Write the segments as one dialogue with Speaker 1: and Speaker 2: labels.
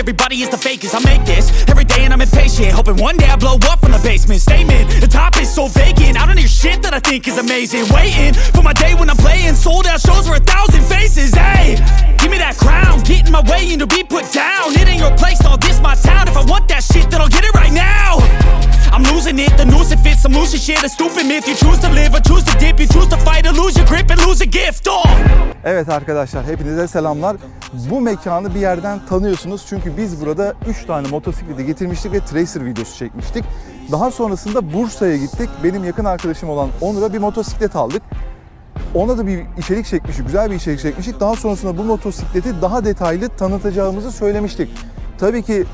Speaker 1: everybody is the fakest. I make this every day and I'm impatient. Hoping one day I blow up from the basement. Statement, the top is so vacant. I don't hear shit that I think is amazing. Waiting for my day when I'm playing. Sold out shows for a thousand faces. Hey, give me that crown. Get in my way and to be put down. It ain't your place, all this my town. If I want that shit, then I'll get it right now. I'm losing it, the noose it fits. I'm losing shit, a stupid myth. You choose to live or choose to dip. You choose to fight or lose your grip and lose a gift. Oh.
Speaker 2: Evet arkadaşlar hepinize selamlar. Bu mekanı bir yerden tanıyorsunuz çünkü biz burada 3 tane motosikleti getirmiştik ve tracer videosu çekmiştik. Daha sonrasında Bursa'ya gittik. Benim yakın arkadaşım olan Onur'a bir motosiklet aldık. Ona da bir içerik çekmiştik, güzel bir içerik çekmiştik. Daha sonrasında bu motosikleti daha detaylı tanıtacağımızı söylemiştik. Tabii ki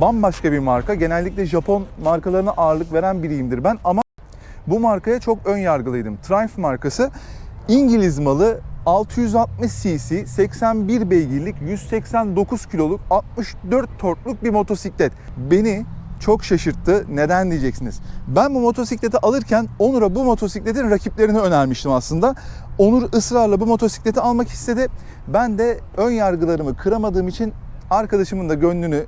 Speaker 2: bambaşka bir marka. Genellikle Japon markalarına ağırlık veren biriyimdir ben ama bu markaya çok ön yargılıydım. Triumph markası İngiliz malı 660 cc, 81 beygirlik, 189 kiloluk, 64 torkluk bir motosiklet. Beni çok şaşırttı. Neden diyeceksiniz? Ben bu motosikleti alırken Onur'a bu motosikletin rakiplerini önermiştim aslında. Onur ısrarla bu motosikleti almak istedi. Ben de ön yargılarımı kıramadığım için arkadaşımın da gönlünü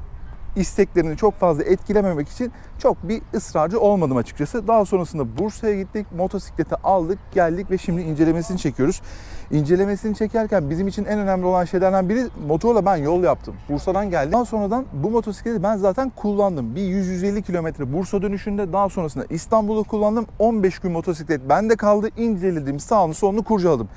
Speaker 2: isteklerini çok fazla etkilememek için çok bir ısrarcı olmadım açıkçası. Daha sonrasında Bursa'ya gittik, motosikleti aldık, geldik ve şimdi incelemesini çekiyoruz. İncelemesini çekerken bizim için en önemli olan şeylerden biri motorla ben yol yaptım. Bursa'dan geldim. Daha sonradan bu motosikleti ben zaten kullandım. Bir 100-150 kilometre Bursa dönüşünde daha sonrasında İstanbul'u kullandım. 15 gün motosiklet bende kaldı. İnceledim, sağını solunu kurcaladım.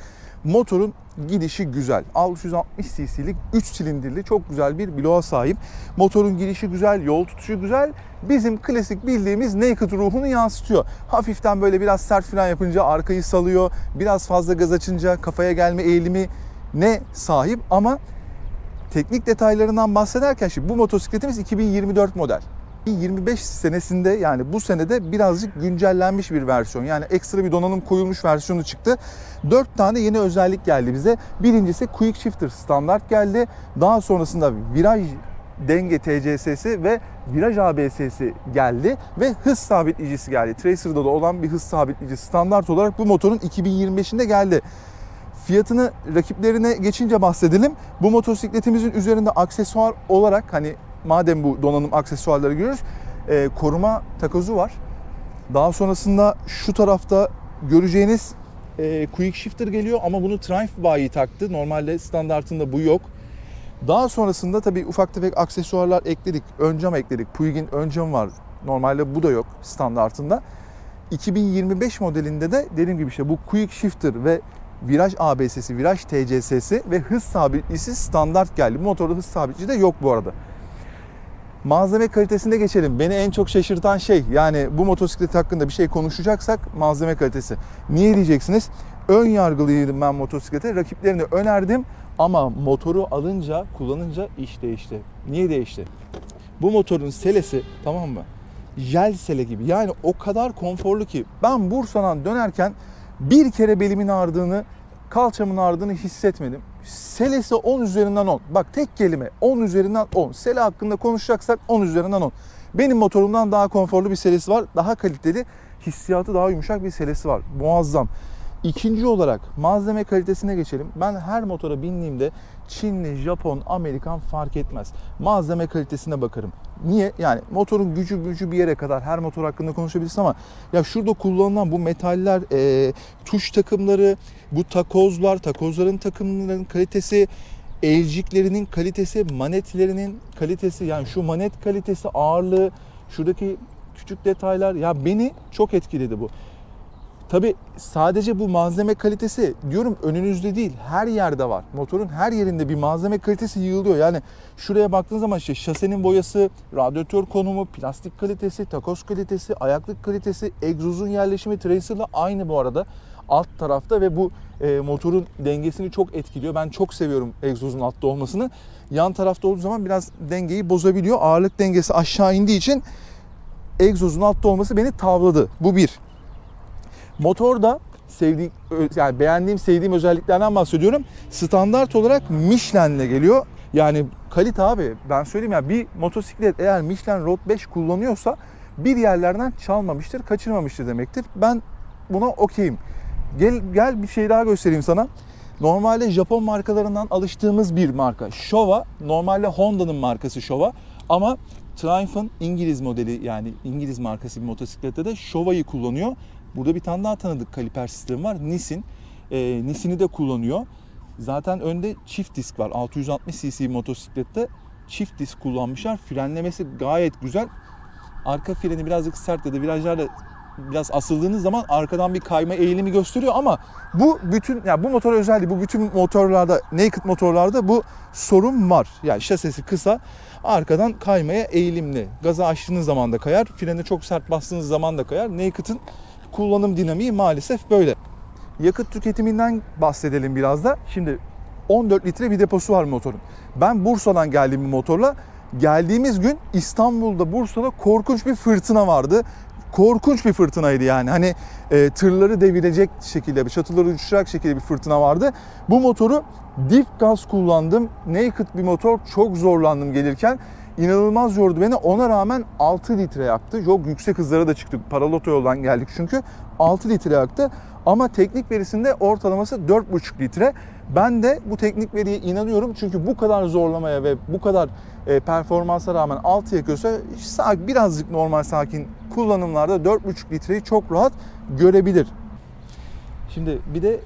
Speaker 2: Motorun gidişi güzel. 660 cc'lik 3 silindirli çok güzel bir bloğa sahip. Motorun girişi güzel, yol tutuşu güzel. Bizim klasik bildiğimiz naked ruhunu yansıtıyor. Hafiften böyle biraz sert fren yapınca arkayı salıyor. Biraz fazla gaz açınca kafaya gelme eğilimi ne sahip ama teknik detaylarından bahsederken şimdi bu motosikletimiz 2024 model. 25 senesinde yani bu senede birazcık güncellenmiş bir versiyon. Yani ekstra bir donanım koyulmuş versiyonu çıktı. 4 tane yeni özellik geldi bize. Birincisi Quick Shifter standart geldi. Daha sonrasında viraj denge TCS'si ve viraj ABS'si geldi ve hız sabitleyicisi geldi. Tracer'da da olan bir hız sabitleyicisi standart olarak bu motorun 2025'inde geldi. Fiyatını rakiplerine geçince bahsedelim. Bu motosikletimizin üzerinde aksesuar olarak hani madem bu donanım aksesuarları görüyoruz e, koruma takozu var. Daha sonrasında şu tarafta göreceğiniz e, quick shifter geliyor ama bunu Triumph bayi taktı. Normalde standartında bu yok. Daha sonrasında tabii ufak tefek aksesuarlar ekledik. Ön cam ekledik. Puig'in ön camı var. Normalde bu da yok standartında. 2025 modelinde de dediğim gibi işte bu quick shifter ve viraj ABS'si, viraj TCS'si ve hız sabitleyicisi standart geldi. Bu motorda hız sabitleyici de yok bu arada. Malzeme kalitesine geçelim. Beni en çok şaşırtan şey yani bu motosiklet hakkında bir şey konuşacaksak malzeme kalitesi. Niye diyeceksiniz? Ön yargılıydım ben motosiklete. Rakiplerini önerdim ama motoru alınca, kullanınca iş değişti. Niye değişti? Bu motorun selesi tamam mı? Jel sele gibi. Yani o kadar konforlu ki ben Bursa'dan dönerken bir kere belimin ağrıdığını, kalçamın ağrıdığını hissetmedim. Selesi 10 üzerinden 10. Bak tek kelime 10 üzerinden 10. Sele hakkında konuşacaksak 10 üzerinden 10. Benim motorumdan daha konforlu bir selesi var. Daha kaliteli, hissiyatı daha yumuşak bir selesi var. Muazzam. İkinci olarak malzeme kalitesine geçelim. Ben her motora bindiğimde Çinli, Japon, Amerikan fark etmez. Malzeme kalitesine bakarım. Niye? Yani motorun gücü gücü bir yere kadar her motor hakkında konuşabilirsin ama ya şurada kullanılan bu metaller, e, tuş takımları, bu takozlar, takozların takımlarının kalitesi, elciklerinin kalitesi, manetlerinin kalitesi yani şu manet kalitesi, ağırlığı, şuradaki küçük detaylar ya beni çok etkiledi bu. Tabi sadece bu malzeme kalitesi diyorum önünüzde değil her yerde var. Motorun her yerinde bir malzeme kalitesi yığılıyor. Yani şuraya baktığınız zaman işte şasenin boyası, radyatör konumu, plastik kalitesi, takoz kalitesi, ayaklık kalitesi, egzozun yerleşimi Tracer'la aynı bu arada. alt tarafta ve bu e, motorun dengesini çok etkiliyor. Ben çok seviyorum egzozun altta olmasını. Yan tarafta olduğu zaman biraz dengeyi bozabiliyor. Ağırlık dengesi aşağı indiği için egzozun altta olması beni tavladı. Bu bir. Motorda sevdiğim, yani beğendiğim, sevdiğim özelliklerden bahsediyorum. Standart olarak Michelin'le geliyor. Yani kalite abi ben söyleyeyim ya bir motosiklet eğer Michelin Road 5 kullanıyorsa bir yerlerden çalmamıştır, kaçırmamıştır demektir. Ben buna okeyim. Gel, gel bir şey daha göstereyim sana. Normalde Japon markalarından alıştığımız bir marka. Showa. Normalde Honda'nın markası Showa. Ama Triumph'ın İngiliz modeli yani İngiliz markası bir motosiklette de Showa'yı kullanıyor. Burada bir tane daha tanıdık kaliper sistemi var. Nissin. Ee, Nissin'i de kullanıyor. Zaten önde çift disk var. 660 cc motosiklette çift disk kullanmışlar. Frenlemesi gayet güzel. Arka freni birazcık sert ya da virajlarda biraz asıldığınız zaman arkadan bir kayma eğilimi gösteriyor ama bu bütün yani bu motor özel değil. Bu bütün motorlarda naked motorlarda bu sorun var. Yani şasisi kısa arkadan kaymaya eğilimli. Gaza açtığınız zaman da kayar. Freni çok sert bastığınız zaman da kayar. Naked'ın kullanım dinamiği maalesef böyle. Yakıt tüketiminden bahsedelim biraz da. Şimdi 14 litre bir deposu var motorun. Ben Bursa'dan geldiğim bir motorla geldiğimiz gün İstanbul'da Bursa'da korkunç bir fırtına vardı. Korkunç bir fırtınaydı yani. Hani e, tırları devirecek şekilde, çatıları uçuracak şekilde bir fırtına vardı. Bu motoru dip gaz kullandım. Naked bir motor. Çok zorlandım gelirken. İnanılmaz yordu beni. Ona rağmen 6 litre yaktı. Çok yüksek hızlara da çıktık. Paraloto yoldan geldik çünkü. 6 litre yaktı. Ama teknik verisinde ortalaması 4,5 litre. Ben de bu teknik veriye inanıyorum. Çünkü bu kadar zorlamaya ve bu kadar e, performansa rağmen 6 yakıyorsa sakin, birazcık normal sakin kullanımlarda 4,5 litreyi çok rahat görebilir. Şimdi bir de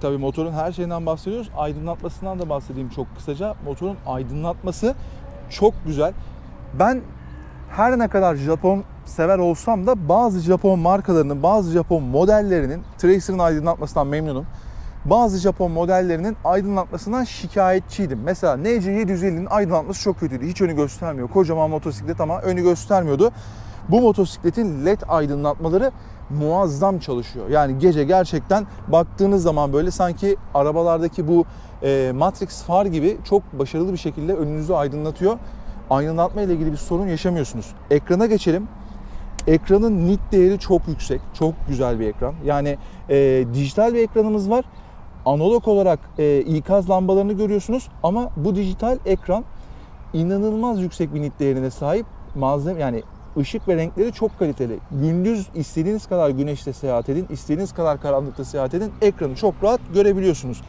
Speaker 2: tabii motorun her şeyinden bahsediyoruz. Aydınlatmasından da bahsedeyim çok kısaca. Motorun aydınlatması çok güzel. Ben her ne kadar Japon sever olsam da bazı Japon markalarının, bazı Japon modellerinin Tracer'ın aydınlatmasından memnunum. Bazı Japon modellerinin aydınlatmasından şikayetçiydim. Mesela NC750'nin aydınlatması çok kötüydü. Hiç önü göstermiyor. Kocaman motosiklet ama önü göstermiyordu. Bu motosikletin LED aydınlatmaları muazzam çalışıyor. Yani gece gerçekten baktığınız zaman böyle sanki arabalardaki bu e, Matrix far gibi çok başarılı bir şekilde önünüzü aydınlatıyor. Aydınlatma ile ilgili bir sorun yaşamıyorsunuz. Ekrana geçelim. Ekranın nit değeri çok yüksek. Çok güzel bir ekran. Yani e, dijital bir ekranımız var. Analog olarak e, ikaz lambalarını görüyorsunuz ama bu dijital ekran inanılmaz yüksek bir nit değerine sahip. Malzeme yani ışık ve renkleri çok kaliteli. Gündüz istediğiniz kadar güneşte seyahat edin, istediğiniz kadar karanlıkta seyahat edin. Ekranı çok rahat görebiliyorsunuz.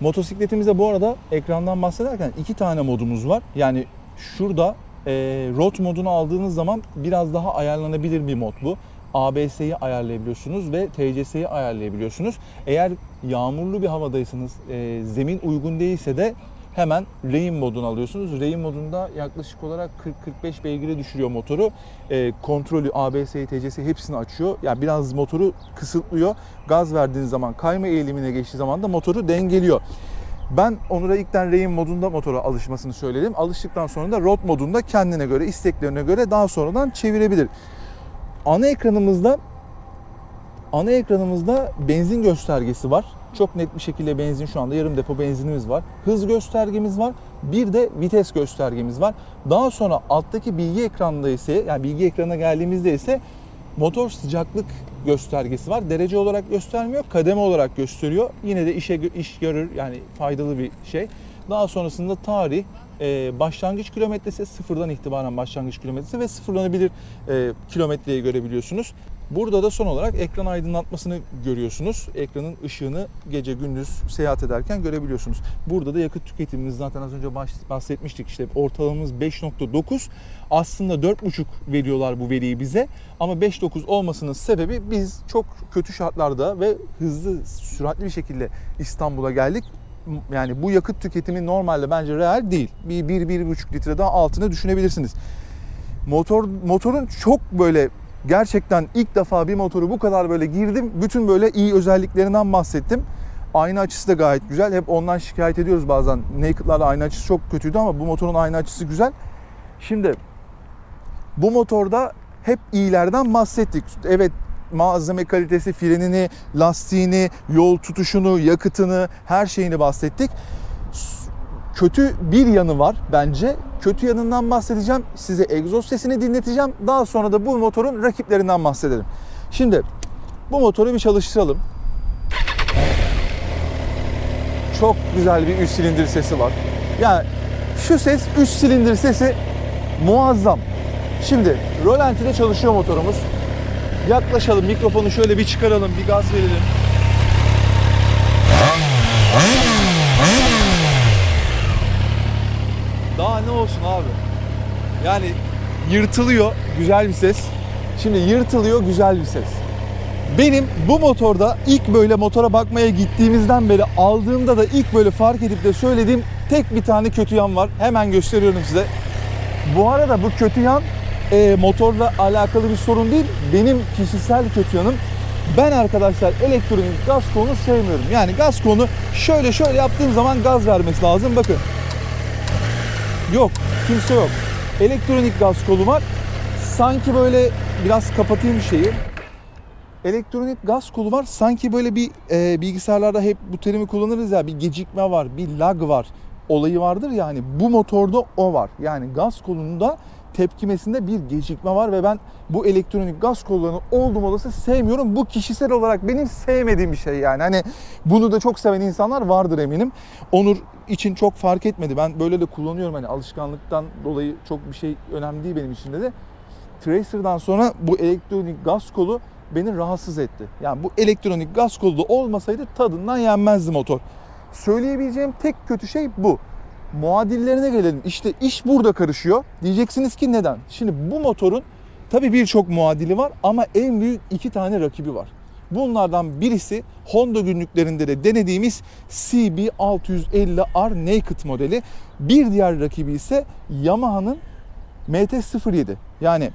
Speaker 2: Motosikletimizde bu arada ekrandan bahsederken iki tane modumuz var. Yani şurada e, road modunu aldığınız zaman biraz daha ayarlanabilir bir mod bu. ABS'yi ayarlayabiliyorsunuz ve TCS'yi ayarlayabiliyorsunuz. Eğer yağmurlu bir havadaysanız, e, zemin uygun değilse de hemen Rain modunu alıyorsunuz. Rain modunda yaklaşık olarak 40-45 beygire düşürüyor motoru. E, kontrolü, ABS'yi, TCS'yi hepsini açıyor. Yani biraz motoru kısıtlıyor. Gaz verdiğiniz zaman, kayma eğilimine geçtiği zaman da motoru dengeliyor. Ben Onur'a ilkten Rain modunda motora alışmasını söyledim. Alıştıktan sonra da Road modunda kendine göre, isteklerine göre daha sonradan çevirebilir. Ana ekranımızda ana ekranımızda benzin göstergesi var. Çok net bir şekilde benzin şu anda yarım depo benzinimiz var. Hız göstergemiz var. Bir de vites göstergemiz var. Daha sonra alttaki bilgi ekranında ise yani bilgi ekranına geldiğimizde ise motor sıcaklık göstergesi var. Derece olarak göstermiyor, kademe olarak gösteriyor. Yine de işe iş görür yani faydalı bir şey. Daha sonrasında tarih, e, başlangıç kilometresi sıfırdan itibaren başlangıç kilometresi ve sıfırlanabilir e, kilometreyi görebiliyorsunuz. Burada da son olarak ekran aydınlatmasını görüyorsunuz. Ekranın ışığını gece gündüz seyahat ederken görebiliyorsunuz. Burada da yakıt tüketimimiz zaten az önce bahsetmiştik. İşte ortalamamız 5.9. Aslında 4.5 veriyorlar bu veriyi bize. Ama 5.9 olmasının sebebi biz çok kötü şartlarda ve hızlı, süratli bir şekilde İstanbul'a geldik yani bu yakıt tüketimi normalde bence real değil. Bir, bir, bir buçuk litre daha altına düşünebilirsiniz. Motor, motorun çok böyle gerçekten ilk defa bir motoru bu kadar böyle girdim. Bütün böyle iyi özelliklerinden bahsettim. Ayna açısı da gayet güzel. Hep ondan şikayet ediyoruz bazen. Naked'larla ayna açısı çok kötüydü ama bu motorun ayna açısı güzel. Şimdi bu motorda hep iyilerden bahsettik. Evet malzeme kalitesi, frenini, lastiğini, yol tutuşunu, yakıtını, her şeyini bahsettik. Kötü bir yanı var bence. Kötü yanından bahsedeceğim. Size egzoz sesini dinleteceğim. Daha sonra da bu motorun rakiplerinden bahsedelim. Şimdi bu motoru bir çalıştıralım. Çok güzel bir 3 silindir sesi var. Yani şu ses 3 silindir sesi muazzam. Şimdi rolantide çalışıyor motorumuz. Yaklaşalım mikrofonu şöyle bir çıkaralım bir gaz verelim. Daha ne olsun abi? Yani yırtılıyor güzel bir ses. Şimdi yırtılıyor güzel bir ses. Benim bu motorda ilk böyle motora bakmaya gittiğimizden beri aldığımda da ilk böyle fark edip de söylediğim tek bir tane kötü yan var. Hemen gösteriyorum size. Bu arada bu kötü yan e, motorla alakalı bir sorun değil. Benim kişisel kötü yanım. Ben arkadaşlar elektronik gaz kolunu sevmiyorum. Yani gaz kolunu şöyle şöyle yaptığım zaman gaz vermesi lazım. Bakın. Yok. Kimse yok. Elektronik gaz kolu var. Sanki böyle biraz kapatayım şeyi. Elektronik gaz kolu var. Sanki böyle bir e, bilgisayarlarda hep bu terimi kullanırız ya. Bir gecikme var, bir lag var. Olayı vardır ya hani bu motorda o var. Yani gaz kolunda tepkimesinde bir gecikme var ve ben bu elektronik gaz kollarını oldum olası sevmiyorum. Bu kişisel olarak benim sevmediğim bir şey yani. Hani bunu da çok seven insanlar vardır eminim. Onur için çok fark etmedi. Ben böyle de kullanıyorum hani alışkanlıktan dolayı çok bir şey önemli değil benim için de. Tracer'dan sonra bu elektronik gaz kolu beni rahatsız etti. Yani bu elektronik gaz kolu da olmasaydı tadından yenmezdi motor. Söyleyebileceğim tek kötü şey bu. Muadillerine gelelim. İşte iş burada karışıyor. Diyeceksiniz ki neden? Şimdi bu motorun tabii birçok muadili var ama en büyük iki tane rakibi var. Bunlardan birisi Honda günlüklerinde de denediğimiz CB650R Naked modeli. Bir diğer rakibi ise Yamaha'nın MT-07. Yani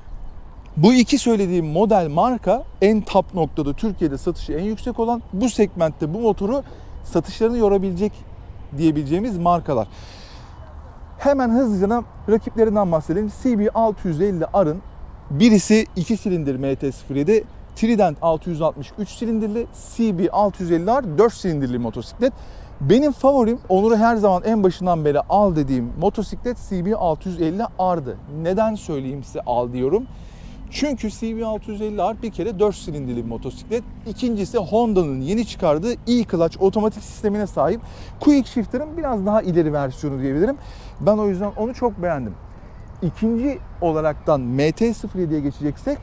Speaker 2: bu iki söylediğim model marka en top noktada Türkiye'de satışı en yüksek olan bu segmentte bu motoru satışlarını yorabilecek diyebileceğimiz markalar. Hemen hızlıca rakiplerinden bahsedelim. CB650R'ın birisi 2 silindir MT-07, Trident 660 3 silindirli, CB650R 4 silindirli motosiklet. Benim favorim Onur'u her zaman en başından beri al dediğim motosiklet CB650R'dı. Neden söyleyeyim size al diyorum? Çünkü CB650R bir kere 4 silindirli bir motosiklet. İkincisi Honda'nın yeni çıkardığı e-clutch otomatik sistemine sahip. Quick Shifter'ın biraz daha ileri versiyonu diyebilirim. Ben o yüzden onu çok beğendim. İkinci olaraktan MT-07'ye geçeceksek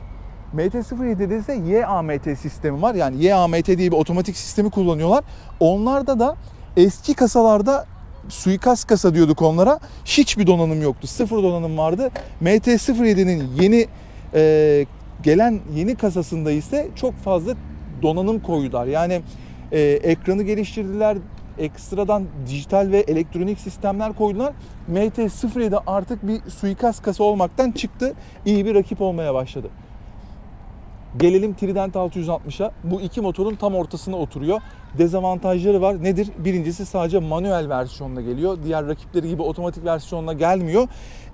Speaker 2: MT-07'de ise YAMT sistemi var. Yani YAMT diye bir otomatik sistemi kullanıyorlar. Onlarda da eski kasalarda suikast kasa diyorduk onlara. Hiçbir donanım yoktu. Sıfır donanım vardı. MT-07'nin yeni e, gelen yeni kasasında ise çok fazla donanım koydular. Yani e, ekranı geliştirdiler, ekstradan dijital ve elektronik sistemler koydular. MT-07 artık bir suikast kasa olmaktan çıktı. İyi bir rakip olmaya başladı. Gelelim Trident 660'a. Bu iki motorun tam ortasına oturuyor. Dezavantajları var. Nedir? Birincisi sadece manuel versiyonla geliyor. Diğer rakipleri gibi otomatik versiyonla gelmiyor.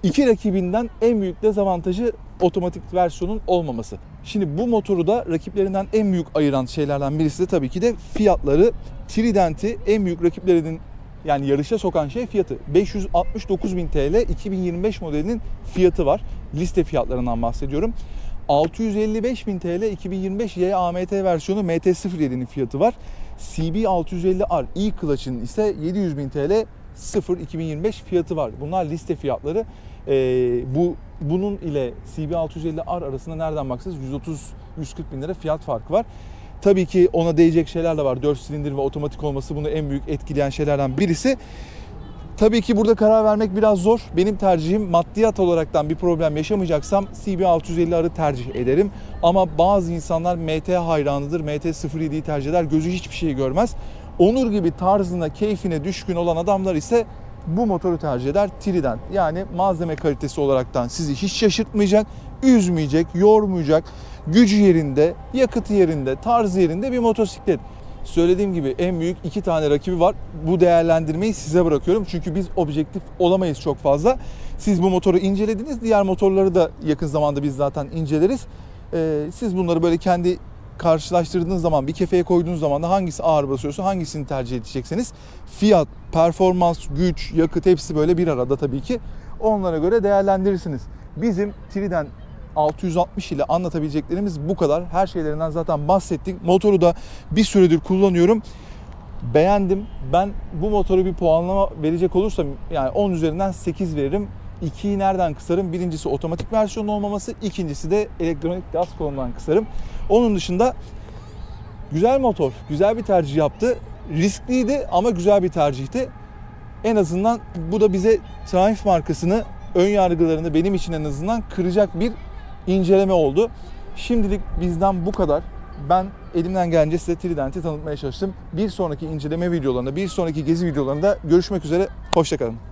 Speaker 2: İki rakibinden en büyük dezavantajı otomatik versiyonun olmaması. Şimdi bu motoru da rakiplerinden en büyük ayıran şeylerden birisi de tabii ki de fiyatları. Trident'i en büyük rakiplerinin yani yarışa sokan şey fiyatı. 569.000 TL 2025 modelinin fiyatı var. Liste fiyatlarından bahsediyorum. 655.000 TL 2025 YAMT versiyonu MT-07'nin fiyatı var. CB650R e-Clutch'ın ise 700.000 TL 0 2025 fiyatı var. Bunlar liste fiyatları. Ee, bu bunun ile CB650R arasında nereden baksanız 130-140 bin lira fiyat farkı var. Tabii ki ona değecek şeyler de var. 4 silindir ve otomatik olması bunu en büyük etkileyen şeylerden birisi. Tabii ki burada karar vermek biraz zor. Benim tercihim maddiyat olaraktan bir problem yaşamayacaksam CB650R'ı tercih ederim. Ama bazı insanlar MT hayranıdır. MT-07'yi tercih eder. Gözü hiçbir şey görmez. Onur gibi tarzına, keyfine düşkün olan adamlar ise bu motoru tercih eder. Trident yani malzeme kalitesi olaraktan sizi hiç şaşırtmayacak, üzmeyecek, yormayacak, gücü yerinde, yakıtı yerinde, tarzı yerinde bir motosiklet. Söylediğim gibi en büyük iki tane rakibi var. Bu değerlendirmeyi size bırakıyorum. Çünkü biz objektif olamayız çok fazla. Siz bu motoru incelediniz. Diğer motorları da yakın zamanda biz zaten inceleriz. Ee, siz bunları böyle kendi karşılaştırdığınız zaman, bir kefeye koyduğunuz zaman da hangisi ağır basıyorsa hangisini tercih edecekseniz fiyat, performans, güç, yakıt hepsi böyle bir arada tabii ki. Onlara göre değerlendirirsiniz. Bizim Triden 660 ile anlatabileceklerimiz bu kadar. Her şeylerinden zaten bahsettik. Motoru da bir süredir kullanıyorum. Beğendim. Ben bu motoru bir puanlama verecek olursam yani 10 üzerinden 8 veririm. 2'yi nereden kısarım? Birincisi otomatik versiyon olmaması, ikincisi de elektronik gaz kolundan kısarım. Onun dışında güzel motor, güzel bir tercih yaptı. Riskliydi ama güzel bir tercihti. En azından bu da bize Triumph markasını ön yargılarını benim için en azından kıracak bir inceleme oldu. Şimdilik bizden bu kadar. Ben elimden gelince size Trident'i tanıtmaya çalıştım. Bir sonraki inceleme videolarında, bir sonraki gezi videolarında görüşmek üzere. Hoşçakalın.